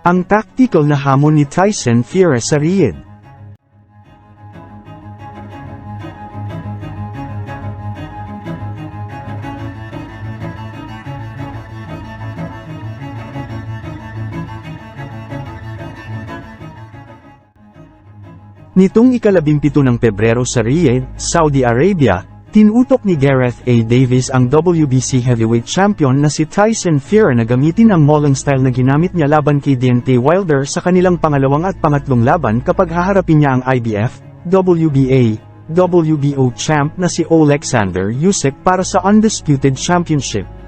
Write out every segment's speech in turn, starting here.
Ang tactical na hamon ni Tyson Fury sa Riyadh. Nitong ikalabimpito ng Pebrero sa Riyadh, Saudi Arabia, tinutok ni Gareth A. Davis ang WBC heavyweight champion na si Tyson Fury na gamitin ang mauling style na ginamit niya laban kay Deontay Wilder sa kanilang pangalawang at pangatlong laban kapag haharapin niya ang IBF, WBA, WBO champ na si Alexander Usyk para sa Undisputed Championship.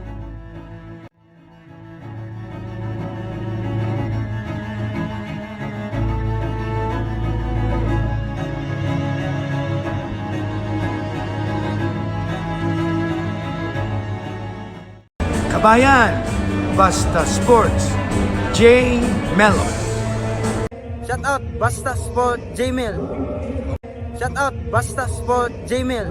Kabayan, Basta Sports, J. Mello. Shout out Basta Sport Jmil. Shout out Basta Sport Jmil.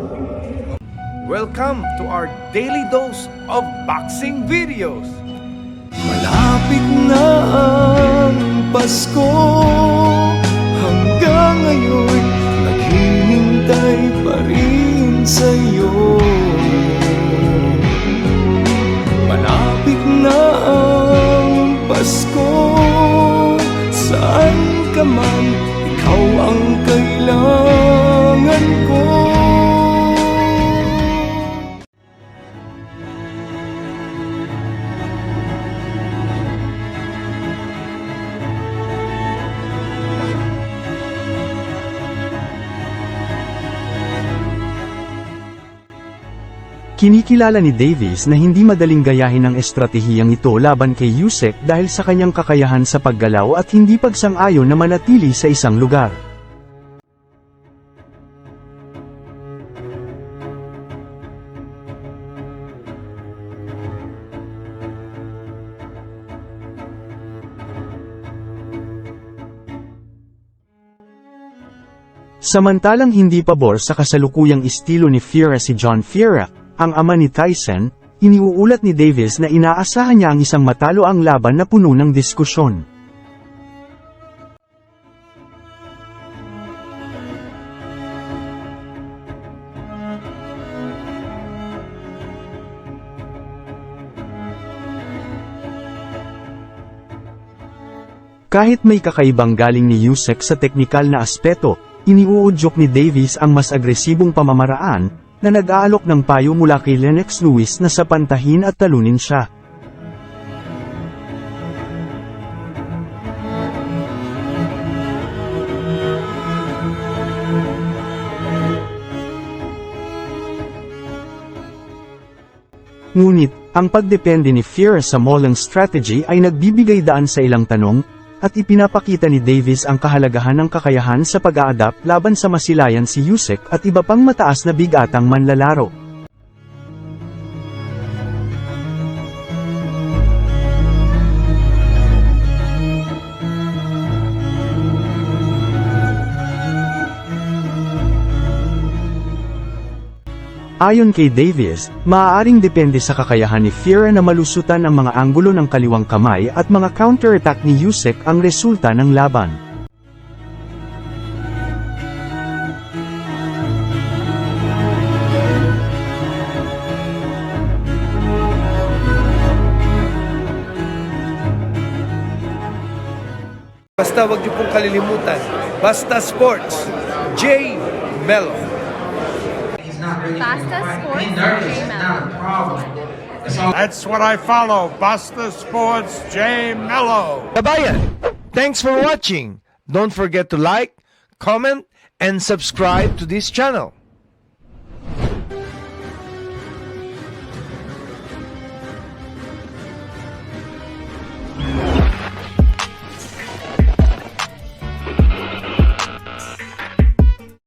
Welcome to our daily dose of boxing videos. Malapit na ang Pasko Kinikilala ni Davis na hindi madaling gayahin ang estratehiyang ito laban kay Usyk dahil sa kanyang kakayahan sa paggalaw at hindi pagsang-ayon na manatili sa isang lugar. Samantalang hindi pabor sa kasalukuyang estilo ni Fiera si John Fiera, ang ama ni Tyson, iniuulat ni Davis na inaasahan niya ang isang matalo ang laban na puno ng diskusyon. Kahit may kakaibang galing ni Usyk sa teknikal na aspeto, iniuudyok ni Davis ang mas agresibong pamamaraan, na nag-aalok ng payo mula kay Lennox Lewis na sa pantahin at talunin siya. Ngunit, ang pagdepende ni Fury sa mauling strategy ay nagbibigay daan sa ilang tanong, at ipinapakita ni Davis ang kahalagahan ng kakayahan sa pag-a-adapt laban sa masilayan si Usyk at iba pang mataas na bigatang manlalaro. Ayon kay Davis, maaaring depende sa kakayahan ni Fury na malusutan ang mga anggulo ng kaliwang kamay at mga counter-attack ni Usyk ang resulta ng laban. Basta wag niyo pong kalilimutan, Basta Sports, J. Mello. Basta Sports Gmail. That's what I follow. Buster Sports J Mello. Kabayan, thanks for watching. Don't forget to like, comment, and subscribe to this channel.